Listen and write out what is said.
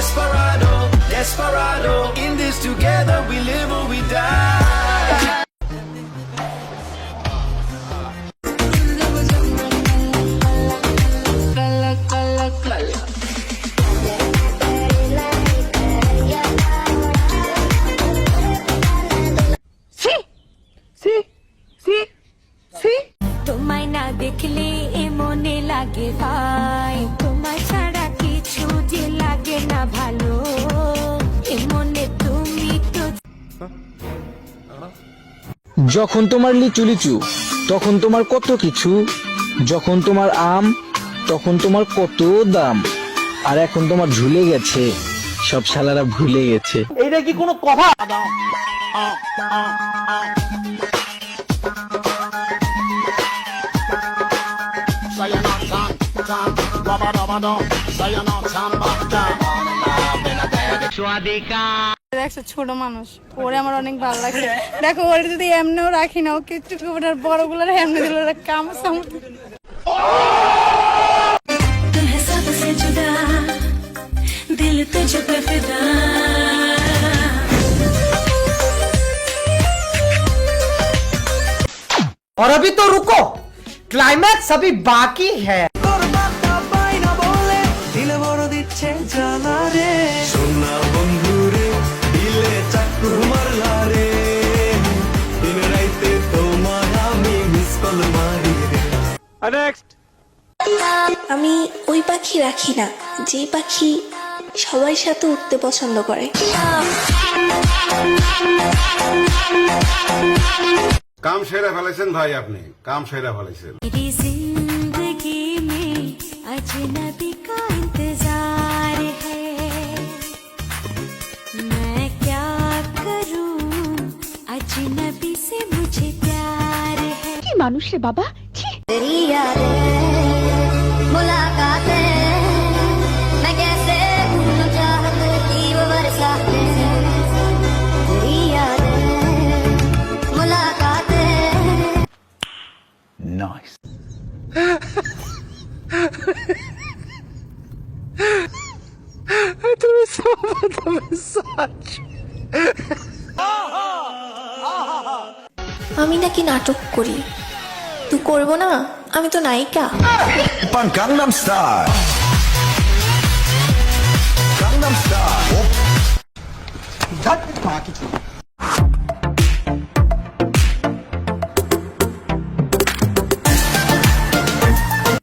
Desperado, desperado. In this together, we live or we die. তোমায় না দেখলে এ মনে লাগে ভাই যখন তোমার লিচু লিচু তখন তোমার কত কিছু। যখন তোমার আম তখন তোমার কত দাম। আর এখন তোমার ঝুলে গেছে সব শালারা ভুলে গেছে। একটা ছোট মানুষ ওরে আমার অনেক ভালো লাগে দেখো ওরে যদি এমনিও রাখি না ও কিচ্ছু করবে না আর বড়গুলোর এমনি দিল ওরা কাম সাম तुम्हें सबसे जुदा दिल तुझ पे फिदा और अभी तो रुको क्लाइमैक्स अभी बाकी है নেক্সট আমি ওই পাখি রাখি না যে পাখি সবাই সাথে উঠতে পছন্দ করে। কাম সেরা ফেলেছেন ভাই আপনি কাম সেরা ফেলেছেন। মানুষ বাবা? Nice. tu mi sono fatto messaggio. আমি নাকি নাটক করি তুই করব না আমি তো নায়িকা। Gangnam star Gangnam